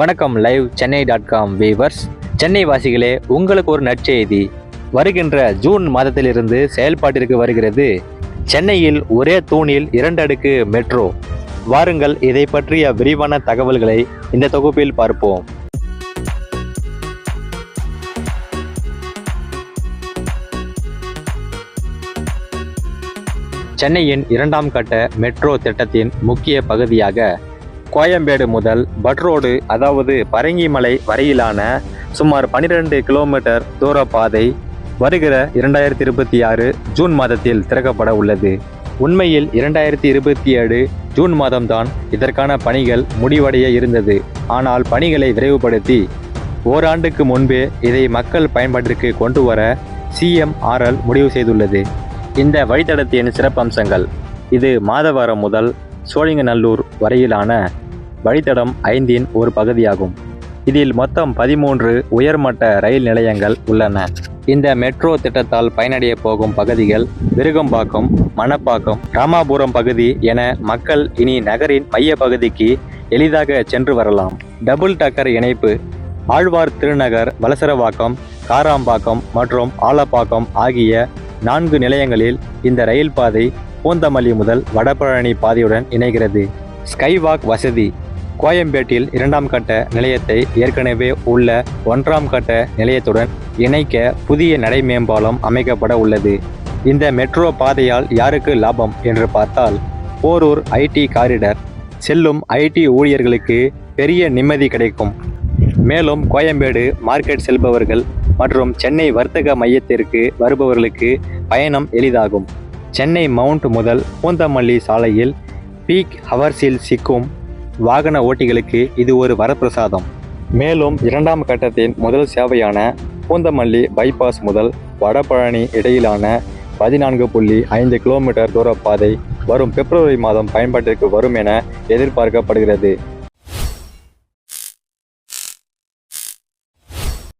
வணக்கம் live Chennai dot com viewers Chennai வாசிகளே உங்களுக்கு ஒரு நற்செய்தி. வருகின்ற ஜூன் மாதத்திலிருந்து செயல்பாட்டிற்கு வருகிறது. சென்னையில் ஒரே தூணில் இரண்டு அடுக்கு மெட்ரோ. வாருங்கள் இதை பற்றிய விரிவான தகவல்களை இந்த தொகுப்பில் பார்ப்போம். சென்னையின் இரண்டாம் கட்ட மெட்ரோ திட்டத்தின் முக்கிய பகுதியாக கோயம்பேடு முதல் பட்ரோடு அதாவது பரங்கிமலை வரையிலான சுமார் 12 கிலோமீட்டர் தூர பாதை வருகிற இரண்டாயிரத்தி இருபத்தி ஆறு ஜூன் மாதத்தில் திறக்கப்பட உள்ளது. உண்மையில் இரண்டாயிரத்தி இருபத்தி ஏழு ஜூன் மாதம்தான் இதற்கான பணிகள் முடிவடைய இருந்தது. ஆனால் பணிகளை விரைவுபடுத்தி ஓராண்டுக்கு முன்பே இதை மக்கள் பயன்பாட்டிற்கு கொண்டு வர சிஎம்ஆர்எல் முடிவு செய்துள்ளது. இந்த வழித்தடத்தின் சிறப்பம்சங்கள் இது மாதவரம் முதல் சோழிங்கநல்லூர் வரையிலான வழித்தடம் ஐந்தின் ஒரு பகுதியாகும். இதில் மொத்தம் பதிமூன்று உயர்மட்ட ரயில் நிலையங்கள் உள்ளன. இந்த மெட்ரோ திட்டத்தால் பயனடைய போகும் பகுதிகள் விருகம்பாக்கம் மணப்பாக்கம் ராமாபுரம் பகுதி என மக்கள் இனி நகரின் மைய பகுதிக்கு எளிதாக சென்று வரலாம். டபுள் டக்கர் இணைப்பு ஆழ்வார் திருநகர் வலசரவாக்கம் காராம்பாக்கம் மற்றும் ஆலப்பாக்கம் ஆகிய நான்கு நிலையங்களில் இந்த ரயில் பாதை பூந்தமல்லி முதல் வடபழனி பாதையுடன் இணைகிறது. ஸ்கைவாக் வசதி கோயம்பேட்டில் இரண்டாம் கட்ட நிலையத்தை ஏற்கனவே உள்ள ஒன்றாம் கட்ட நிலையத்துடன் இணைக்க புதிய நடை மேம்பாலம் அமைக்கப்பட உள்ளது. இந்த மெட்ரோ பாதையால் யாருக்கு லாபம் என்று பார்த்தால் போரூர் ஐடி காரிடர். செல்லும் ஐடி ஊழியர்களுக்கு பெரிய நிம்மதி கிடைக்கும். மேலும் கோயம்பேடு மார்க்கெட் செல்பவர்கள் மற்றும் சென்னை வர்த்தக மையத்திற்கு வருபவர்களுக்கு பயணம் எளிதாகும். சென்னை மவுண்ட் முதல் பூந்தமல்லி சாலையில் பீக் ஹவர்ஸில் சிக்கும் வாகன ஓட்டிகளுக்கு இது ஒரு வரப்பிரசாதம். மேலும் இரண்டாம் கட்டத்தின் முதல் சேவையான பூந்தமல்லி பைபாஸ் முதல் வடபழனி இடையிலான பதினான்கு புள்ளி ஐந்து கிலோமீட்டர் தூர பாதை வரும் பிப்ரவரி மாதம் பயன்பாட்டிற்கு வரும் என எதிர்பார்க்கப்படுகிறது.